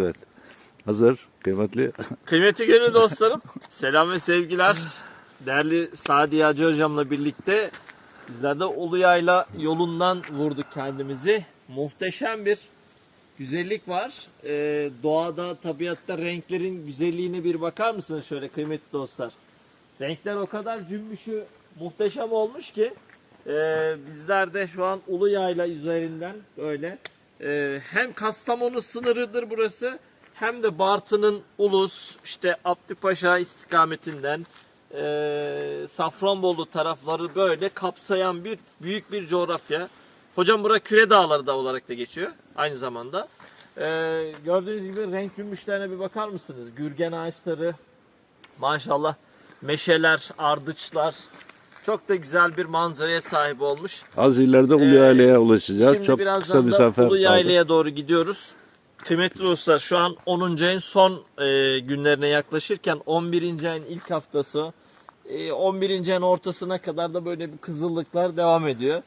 Evet. Hazır. Kıymetli. Kıymetli gönül dostlarım, selam ve sevgiler. Değerli Sadi Yağcı hocamla birlikte bizler de Uluyayla yolundan vurduk kendimizi. Muhteşem bir güzellik var. Ee, doğada, tabiatta renklerin güzelliğine bir bakar mısınız şöyle kıymetli dostlar? Renkler o kadar cümbüşü muhteşem olmuş ki e, bizler de şu an Uluyayla üzerinden böyle e, hem Kastamonu sınırıdır burası hem de Bartın'ın Ulus işte Abdüpaşa istikametinden e, Safranbolu tarafları böyle kapsayan bir büyük bir coğrafya. Hocam bura Küre Dağları da olarak da geçiyor aynı zamanda. E, gördüğünüz gibi renk cümbüşlerine bir bakar mısınız? Gürgen ağaçları, maşallah meşeler, ardıçlar çok da güzel bir manzaraya sahip olmuş. Az ileride Ulu Yayla'ya ulaşacağız. Ee, Şimdi Çok kısa sefer Ulu. Yayla'ya doğru gidiyoruz. Kıymetli dostlar şu an 10. ayın son e, günlerine yaklaşırken 11. ayın ilk haftası e, 11. ayın ortasına kadar da böyle bir kızıllıklar devam ediyor.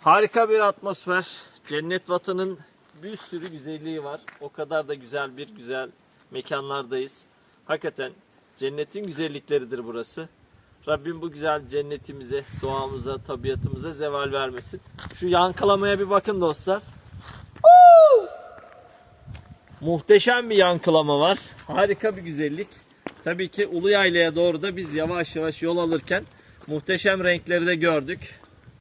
Harika bir atmosfer. Cennet vatanın bir sürü güzelliği var. O kadar da güzel bir güzel mekanlardayız. Hakikaten cennetin güzellikleridir burası. Rabbim bu güzel cennetimize, doğamıza, tabiatımıza zeval vermesin. Şu yankılamaya bir bakın dostlar. Muhteşem bir yankılama var. Harika bir güzellik. Tabii ki Ulu Yayla'ya doğru da biz yavaş yavaş yol alırken muhteşem renkleri de gördük.